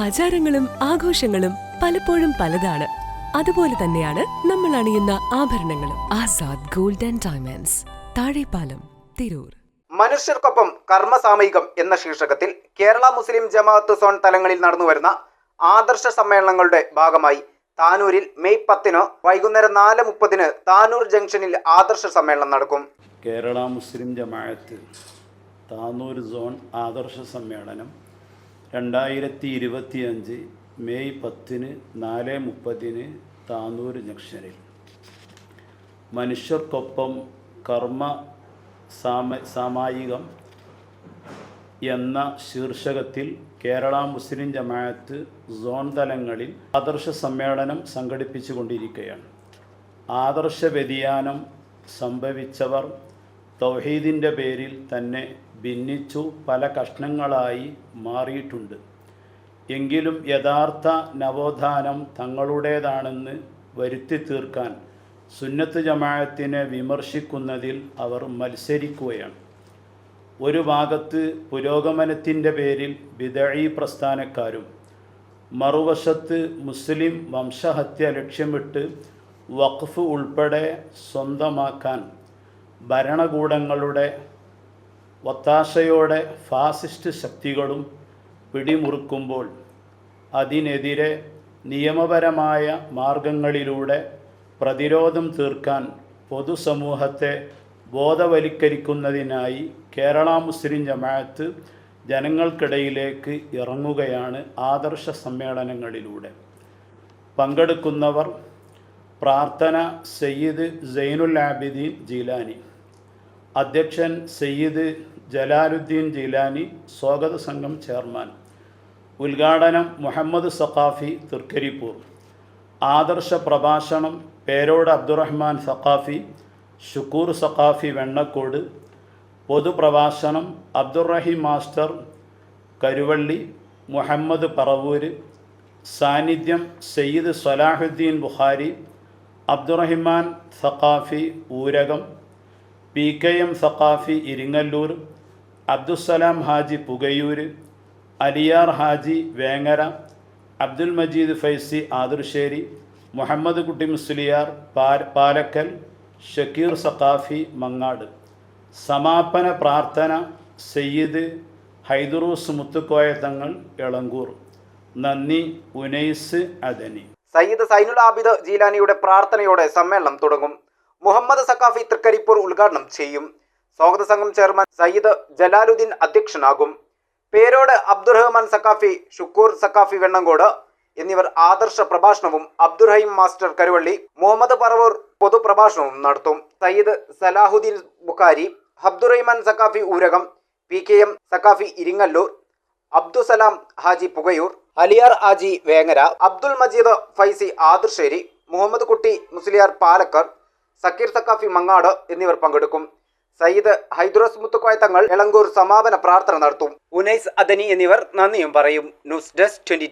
ആചാരങ്ങളും ആഘോഷങ്ങളും പലപ്പോഴും പലതാണ്. അതുപോലെ തന്നെയാണ് നമ്മൾ അണിയുന്ന ആഭരണങ്ങളും. Azad gold and diamonds Thazhepalam Tirur. മനുഷ്യർക്കൊപ്പം കർമ്മസാമയികം എന്ന ശീർഷകത്തിൽ കേരള മുസ്ലിം ജമാഅത്ത് സോൺ തലങ്ങളിൽ നടന്നുവരുന്ന ആദർശ സമ്മേളനങ്ങളുടെ ഭാഗമായി താനൂരിൽ മെയ് പത്തിന് വൈകുന്നേരം നാല് മുപ്പതിന് താനൂർ ജംഗ്ഷനിൽ ആദർശ സമ്മേളനം നടക്കും. കേരള മുസ്ലിം ജമാഅത്ത് താനൂർ സോൺ ആദർശ സമ്മേളനം രണ്ടായിരത്തി ഇരുപത്തിയഞ്ച് മെയ് പത്തിന് നാല് മുപ്പതിന് താന്നൂർ ജംഗ്ഷനിൽ. മനുഷ്യർക്കൊപ്പം കർമ്മ സാമ സാമായികം എന്ന ശീർഷകത്തിൽ കേരള മുസ്ലിം ജമാഅത്ത് സോൺ തലങ്ങളിൽ ആദർശ സമ്മേളനം സംഘടിപ്പിച്ചു കൊണ്ടിരിക്കുകയാണ് ആദർശ വ്യതിയാനം സംഭവിച്ചവർ തൗഹീദിന്റെ പേരിൽ തന്നെ ഭിന്നിച്ചു പല കഷ്ണങ്ങളായി മാറിയിട്ടുണ്ട്. എങ്കിലും യഥാർത്ഥ നവോത്ഥാനം തങ്ങളുടേതാണെന്ന് വരുത്തി തീർക്കാൻ സുന്നത്ത് ജമാഅത്തിനെ വിമർശിക്കുന്നതിൽ അവർ മത്സരിക്കുകയാണ്. ഒരു ഭാഗത്ത് പുരോഗമനത്തിന്റെ പേരിൽ ബിദഴി പ്രസ്ഥാനക്കാരും മറുവശത്ത് മുസ്ലിം വംശഹത്യ ലക്ഷ്യമിട്ട് വഖഫ് ഉൾപ്പെടെ സ്വന്തമാക്കാൻ ഭരണകൂടങ്ങളുടെ ഒത്താശയോടെ ഫാസിസ്റ്റ് ശക്തികളും പിടിമുറുക്കുമ്പോൾ അതിനെതിരെ നിയമപരമായ മാർഗങ്ങളിലൂടെ പ്രതിരോധം തീർക്കാൻ പൊതുസമൂഹത്തെ ബോധവൽക്കരിക്കുന്നതിനായി കേരള മുസ്ലിം ജമാഅത്ത് ജനങ്ങൾക്കിടയിലേക്ക് ഇറങ്ങുകയാണ് ആദർശ സമ്മേളനങ്ങളിലൂടെ. പങ്കെടുക്കുന്നവർ പ്രാർത്ഥന സയ്യിദ് സൈനുൽ ആബിദീൻ ജീലാനി. അധ്യക്ഷൻ സയ്യിദ് ജലാലുദ്ദീൻ ജീലാനി സ്വാഗത സംഘം ചെയർമാൻ ഉദ്ഘാടനം മുഹമ്മദ് സഖാഫി തൃക്കരിപ്പൂർ. ആദർശ പ്രഭാഷണം പേരോട് അബ്ദുറഹ്മാൻ സഖാഫി ഷുക്കൂർ സഖാഫി വെണ്ണക്കോട്. പൊതുപ്രഭാഷണം അബ്ദുറഹിം മാസ്റ്റർ കരുവള്ളി മുഹമ്മദ് പറവൂർ സാന്നിധ്യം Sayyid Salahuddin Bukhari Abdurahiman Saqafi Oorakam. P K M Saqafi Iringallur Abdussalam Haji Pukayur Aliyar Haji Vengara Abdul Majeed Faizy Athirsseri Muhammad Kutty Musliyar Palakkal Shakir Saqafi Mangad. സമാപന പ്രാർത്ഥന സയ്യിദ് ഹൈദറൂസ് മുത്തുക്കോയ തങ്ങൾ എളങ്കൂർ. നന്ദി ഉനൈസ് അദനി. സയ്യിദ് സൈനുൽ ആബിദ് ജീലാനിയുടെ പ്രാർത്ഥനയോടെ സമ്മേളനം തുടങ്ങും. മുഹമ്മദ് സക്കാഫി തൃക്കരിപ്പൂർ ഉദ്ഘാടനം ചെയ്യും. സ്വാഗത സംഘം ചെയർമാൻ സയ്യിദ് ജലാലുദ്ദീൻ അധ്യക്ഷനാകും. പേരോട് അബ്ദുറഹ്മാൻ സക്കാഫി ഷുക്കൂർ സക്കാഫി വെണ്ണങ്കോട് എന്നിവർ ആദർശ പ്രഭാഷണവും അബ്ദുറഹീം മാസ്റ്റർ കരുവള്ളി മുഹമ്മദ് പറവൂർ പൊതുപ്രഭാഷണവും നടത്തും. Sayyid Salahuddin Bukhari Abdurahiman Saqafi Oorakam P K M Saqafi Iringallur Abdussalam Haji Pukayur Aliyar Haji Vengara Abdul Majeed Faizy Adarsseri Muhammad Kutty Musliyar Palakkal Zakir Saqafi Mangad എന്നിവർ പങ്കെടുക്കും. സയ്യിദ് ഹൈദ്രോസ് മുത്തുക്കോയ തങ്ങൾ എളങ്കൂർ സമാപന പ്രാർത്ഥന നടത്തും. ഉനൈസ് അദനി എന്നിവർ നന്ദിയും പറയും. News desk twenty